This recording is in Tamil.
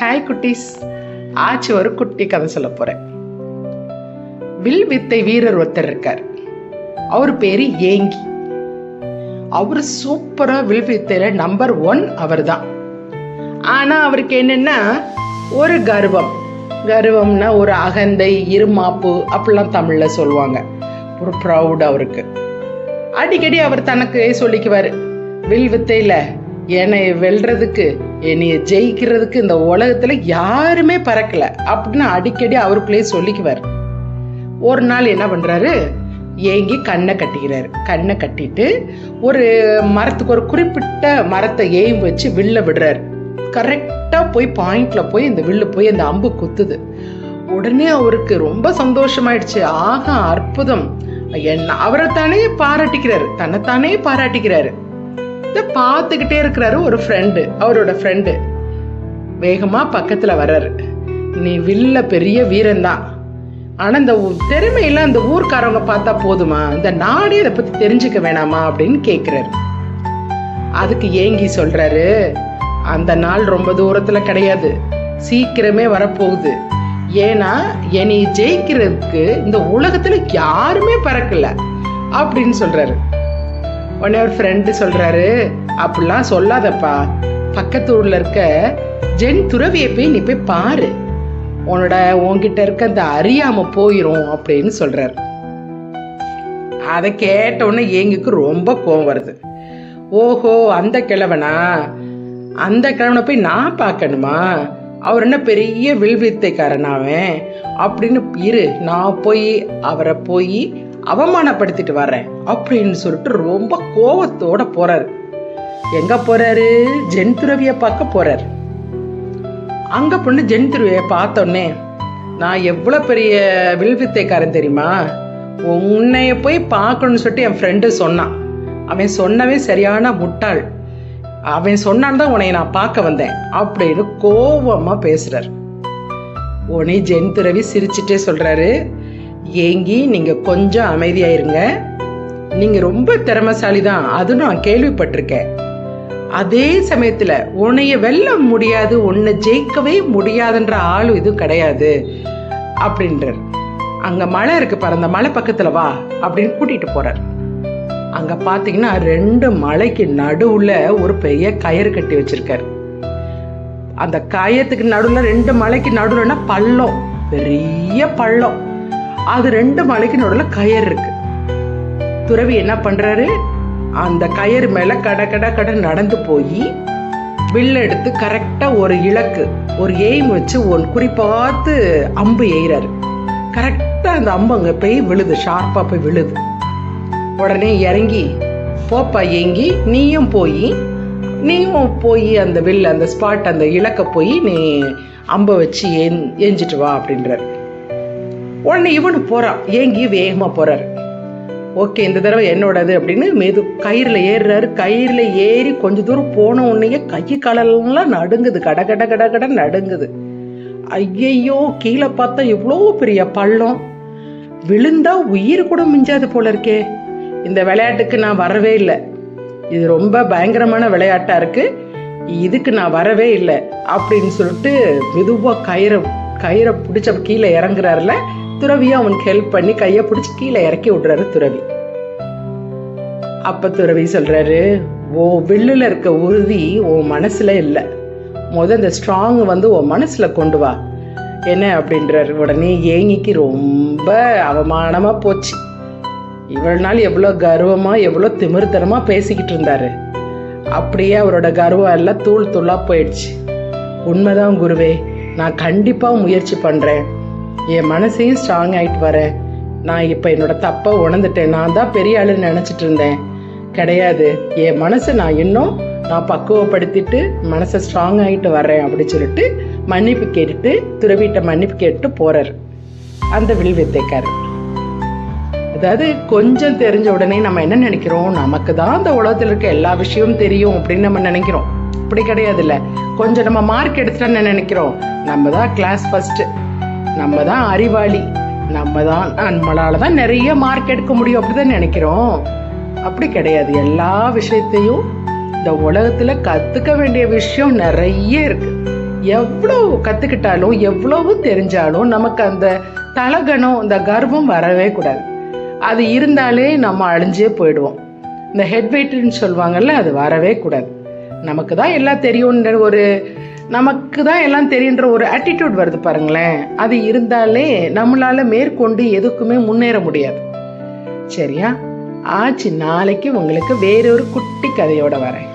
ஹாய் குட்டீஸ். ஆச்சு ஒரு குட்டி கதை சொல்ல போறேன். வில் வித்தை வீரர் ஒருத்தர் இருக்கார். அவர் பேரு ஏங்கி. அவர் சூப்பரா வில் வித்தையில நம்பர் ஒன் அவர் தான் ஆனா அவருக்கு என்னன்னா ஒரு கர்வம். கர்வம்னா ஒரு அகந்தை இருமாப்பு அப்படிலாம் தமிழ்ல சொல்லுவாங்க. ஒரு ப்ரௌட் அவருக்கு. அடிக்கடி அவர் தனக்கு சொல்லிக்குவாரு. வில் வித்தையில என்னை வெல்றதுக்கு என்னைய ஜெயிக்கிறதுக்கு இந்த உலகத்துல யாருமே பறக்கல அப்படின்னு அடிக்கடி அவருக்குள்ளேயே சொல்லிக்குவார். ஒரு நாள் என்ன பண்றாரு? ஏங்கி கண்ணை கட்டிக்கிறாரு. கண்ணை கட்டிட்டு ஒரு மரத்துக்கு ஒரு குறிப்பிட்ட மரத்தை ஏம் வச்சு வில்ல விடுறாரு. கரெக்டா போய் பாயிண்ட்ல போய் இந்த வில்லு போய் அந்த அம்பு குத்துது. உடனே அவருக்கு ரொம்ப சந்தோஷமாயிடுச்சு. ஆகா அற்புதம். என்ன அவரை தானே பாராட்டிக்கிறாரு. தன்னைத்தானே பாராட்டிக்கிறாரு. இதை பார்த்துக்கிட்டே இருக்கிறாரு ஒரு ஃப்ரெண்டு அவரோட ஃப்ரெண்டு வேகமாக பக்கத்தில் வர்றாரு. நீ வில்ல பெரிய வீரன் தான் ஆனால் இந்த திறமையெல்லாம் இந்த ஊர்க்காரவங்க பார்த்தா போதுமா? இந்த நாடே இதை பற்றி தெரிஞ்சுக்க வேணாமா அப்படின்னு கேட்குறாரு அதுக்கு ஏங்கி சொல்கிறாரு அந்த நாள் ரொம்ப தூரத்தில் கிடையாது. சீக்கிரமே வரப்போகுது. ஏன்னா என்னை ஜெயிக்கிறதுக்கு இந்த உலகத்தில் யாருமே பறக்கல. அப்படின்னு சொல்கிறாரு உடனே ஒரு ஃப்ரெண்டு சொல்கிறாரு அப்படிலாம் சொல்லாதப்பா. பக்கத்து ஊரில் இருக்க ஜென் துறவியை போய் நீ போய் பாரு. உன்னோட உன்கிட்ட இருக்க அந்த அறியாம போயிரும் அப்படின்னு சொல்கிறார் அதை கேட்டோன்னே எங்களுக்கு ரொம்ப கோவம் வருது. ஓஹோ அந்த கிழவனா? அந்த கிழவனை போய் நான் பார்க்கணுமா? அவர் என்ன பெரிய வில்வித்தைக்காரன் அவன்? அப்படின்னு இரு நான் போய் அவரை போய் அவமானப்படுத்திட்டு வர்றேன் அப்படின்னு சொல்லிட்டு ரொம்ப கோவத்தோட போறாரு. எங்க போறாரு? ஜென் துறவிய பார்க்க போறாரு. அங்க பொண்ணு ஜென் துருவியை பார்த்தோன்னே நான் எவ்வளோ பெரிய வில்வித்தைக்காரன் தெரியுமா? உன்னைய போய் பார்க்கணும்னு சொல்லிட்டு என் ஃப்ரெண்டு சொன்னான். அவன் சொன்னவே சரியான முட்டாள். அவன் சொன்னான் தான் உன்னை நான் பார்க்க வந்தேன் அப்படின்னு கோவமாக பேசுறாரு. உனி ஜென் துறவி சிரிச்சுட்டே சொல்றாரு ஏங்கி நீங்கள் கொஞ்சம் அமைதியாயிருங்க. இருங்க ரொம்ப திறமைசாலி தான் அது நான் கேள்விப்பட்டிருக்கேன். அதே சமயத்தில் உன்னைய வெல்ல முடியாது உன்னை ஜெயிக்கவே முடியாதுன்ற ஆளும் இது கிடையாது அப்படின்றார். அங்கே மலை இருக்கு பாரு அந்த மலை பக்கத்தில் வா அப்படின்னு கூட்டிகிட்டு போகிறார் அங்கே பார்த்தீங்கன்னா ரெண்டு மலைக்கு நடுவில் ஒரு பெரிய கயிறு கட்டி வச்சிருக்காரு. அந்த கயத்துக்கு நடுவில் ரெண்டு மலைக்கு நடுவில்னா பள்ளம் பெரிய பள்ளம். அது ரெண்டு மலைக்கு நடுவில் கயர் இருக்கு. துறவி என்ன பண்றாரு? அந்த கயிறு மேல கட கட கட நடந்து போய் வில்ல எடுத்து கரெக்டா ஒரு இலக்கு ஒரு எய்ம் வச்சு ஒரு குறிப்பாத்து அம்பு எய்றாரு. கரெக்டா அந்த அம்பு அங்க போய் விழுது ஷார்ப்பா போய் விழுது. உடனே இறங்கி போப்பா ஏங்கி நீயும் போய் நீயும் போய் அந்த வில்ல அந்த ஸ்பாட் அந்த இலக்கை போய் நீ அம்பை வச்சு ஏன் ஏஞ்சிட்டு வா அப்படின்றாரு. உடனே இவனு போகிறான் ஏங்கி வேகமாக போகிறார் ஓகே இந்த தடவை என்னோடது அப்படின்னு மெது கயிறில் ஏறுறாரு. கயிறில் ஏறி கொஞ்ச தூரம் போன உடனேயே கை காலெல்லாம் நடுங்குது. கட கட கட கட நடுங்குது. ஐயையோ கீழே பார்த்தா எவ்வளோ பெரிய பள்ளம். விழுந்தா உயிர் கூட மிஞ்சாது போல இருக்கே. இந்த விளையாட்டுக்கு நான் வரவே இல்லை. இது ரொம்ப பயங்கரமான விளையாட்டாக இருக்குது இதுக்கு நான் வரவே இல்லை. அப்படின்னு சொல்லிட்டு மெதுவாக கயிறை கயிறை பிடிச்ச கீழே இறங்குறாருல. துறவியும் அவனுக்கு ஹெல்ப் பண்ணி கையை பிடிச்சி கீழே இறக்கி விடுறாரு துறவி. அப்ப துறவி சொல்றாரு ஓ வில்லுல இருக்க உறுதி உன் மனசுல இல்ல. முத இந்த ஸ்ட்ராங் வந்து உன் மனசுல கொண்டு வா. என்ன? அப்படின்றாரு. உடனே ஏங்கிக்கு ரொம்ப அவமானமா போச்சு. இவ்வளவு நாள் எவ்வளோ கர்வமா எவ்வளோ திமிர்த்தனமா பேசிக்கிட்டு இருந்தாரு. அப்படியே அவரோட கர்வம் எல்லாம் தூள் தூளா போயிடுச்சு. உண்மைதான் குருவே நான் கண்டிப்பா முயற்சி பண்றேன். என் மனசையும் ஸ்ட்ராங் ஆகிட்டு வரேன் நான் இப்போ என்னோட தப்பை உணர்ந்துட்டேன். நான் தான் பெரிய ஆளுன்னு நினச்சிட்டு இருந்தேன். கிடையாது. என் மனசை நான் இன்னும் நான் பக்குவப்படுத்திட்டு மனசை ஸ்ட்ராங் ஆகிட்டு வர்றேன் அப்படின்னு சொல்லிட்டு மன்னிப்பு கேட்டுட்டு துறவிட்ட மன்னிப்பு கேட்டு போகிறார் அந்த வில்வித்தைக்காரர். அதாவது கொஞ்சம் தெரிஞ்ச உடனே நம்ம என்ன நினைக்கிறோம்? நமக்கு தான் அந்த உலகத்தில் இருக்க எல்லா விஷயமும் தெரியும் அப்படின்னு நம்ம நினைக்கிறோம். அப்படி கிடையாதுல்ல. கொஞ்சம் நம்ம மார்க் எடுத்துட்டோம்னு நினைக்கிறோம். நம்ம தான் கிளாஸ் ஃபஸ்ட்டு நம்ம தான் அறிவாளி. நம்ம தான் நம்மளால தான் நிறைய மார்க் எடுக்க முடியும் அப்படிதான் நினைக்கிறோம். அப்படி கிடையாது. எல்லா விஷயத்தையும் இந்த உலகத்துல கத்துக்க வேண்டிய விஷயம் நிறைய இருக்கு. எவ்வளவு கத்துக்கிட்டாலும் எவ்வளவு தெரிஞ்சாலும் நமக்கு அந்த தலகணம் இந்த கர்வம் வரவே கூடாது. அது இருந்தாலே நம்ம அழிஞ்சே போயிடுவோம். இந்த ஹெட் வெயிட்னு சொல்லுவாங்கல்ல அது வரவே கூடாது. நமக்கு தான் எல்லாம் தெரியும்ன்ற ஒரு நமக்கு தான் எல்லாம் தெரியுன்ற ஒரு ஆட்டிடியூட் வருது பாருங்களேன். அது இருந்தாலே நம்மளால மேற்கொண்டு எதுக்குமே முன்னேற முடியாது. சரியா? ஆச்சு நாளைக்கு உங்களுக்கு வேறொரு குட்டி கதையோட வரேன்.